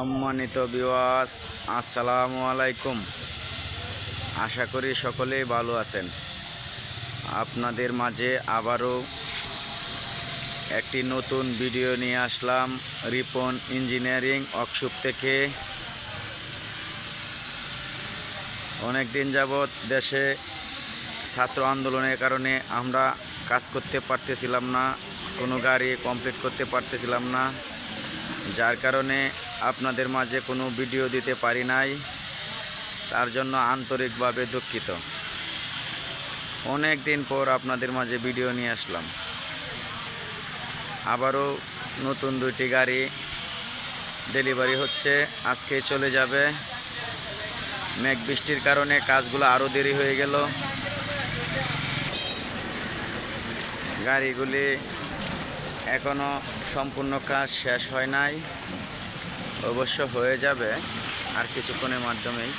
সম্মানিত বিওয়াস আসসালামু আলাইকুম। আশা করি সকলেই ভালো আছেন। আপনাদের মাঝে আবারও একটি নতুন ভিডিও নিয়ে আসলাম, রিপন ইঞ্জিনিয়ারিং ওয়ার্কশপ থেকে। অনেক দিন যাবৎ দেশে ছাত্র আন্দোলনের কারণে আমরা কাজ করতে পারতেছিলাম না, কোনো গাড়ি কমপ্লিট করতে পারতেছিলাম না। যার কারণে আপনাদের মাঝে কোনো ভিডিও দিতে পারি নাই। তার জন্য আন্তরিকভাবে দুঃখিত। অনেক দিন পর আপনাদের মাঝে ভিডিও নিয়ে আসলাম। আবারও নতুন দুইটি গাড়ি ডেলিভারি হচ্ছে। আজকে চলে যাবে। মেঘ বৃষ্টির কারণে কাজগুলো আরও দেরি হয়ে গেল। গাড়িগুলি এখনও সম্পূর্ণ কাজ শেষ হয় নাই। অবশ্য হয়ে যাবে আর কিছুক্ষণের মাধ্যমেই।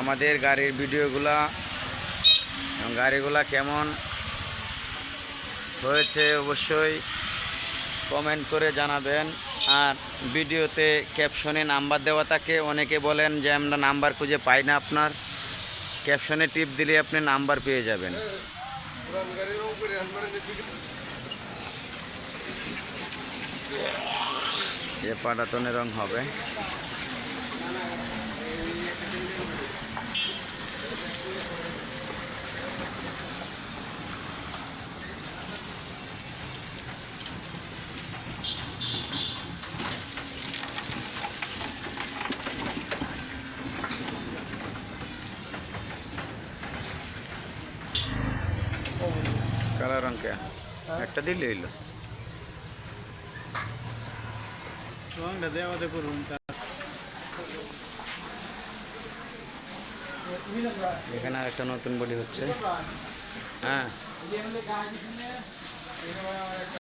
আমাদের গাড়ির ভিডিওগুলা গাড়িগুলা কেমন হয়েছে অবশ্যই কমেন্ট করে জানাবেন। আর ভিডিওতে ক্যাপশনে নাম্বার দেওয়া থাকে। অনেকে বলেন যে আমরা নাম্বার খুঁজে পাই না আপনার। ক্যাপশনে টিপ দিলে আপনি নাম্বার পেয়ে যাবেন। যে পাটাতনে রং হবে। কালা রং কে একটা দিলে হইল রংটা দেখো রুমটা এখানে একটা নতুন বডি হচ্ছে। হ্যাঁ।